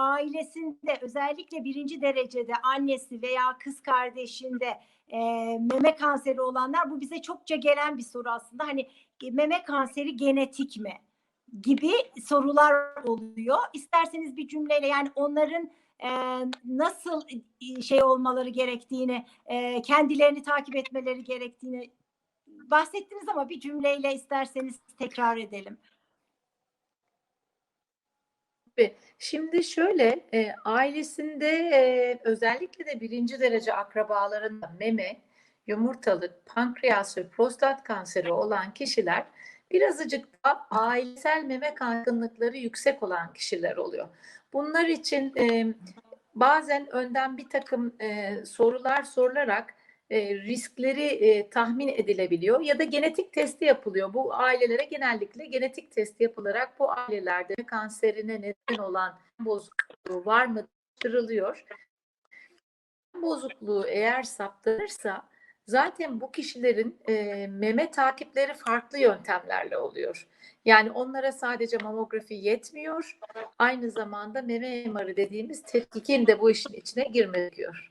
ailesinde özellikle birinci derecede annesi veya kız kardeşinde e, meme kanseri olanlar bu bize çokça gelen bir soru aslında. Hani meme kanseri genetik mi? gibi sorular oluyor. İsterseniz bir cümleyle yani onların e, nasıl e, şey olmaları gerektiğini, e, kendilerini takip etmeleri gerektiğini bahsettiniz ama bir cümleyle isterseniz tekrar edelim. Şimdi şöyle e, ailesinde e, özellikle de birinci derece akrabalarında meme, yumurtalık, pankreas ve prostat kanseri olan kişiler birazcık da ailesel meme kankınlıkları yüksek olan kişiler oluyor. Bunlar için e, bazen önden bir takım e, sorular sorularak e, riskleri e, tahmin edilebiliyor ya da genetik testi yapılıyor. Bu ailelere genellikle genetik testi yapılarak bu ailelerde kanserine neden olan bozukluğu var mı araştırılıyor. Bozukluğu eğer saptanırsa zaten bu kişilerin e, meme takipleri farklı yöntemlerle oluyor. Yani onlara sadece mamografi yetmiyor. Aynı zamanda meme MR'ı dediğimiz tetkikin de bu işin içine girmek gerekiyor.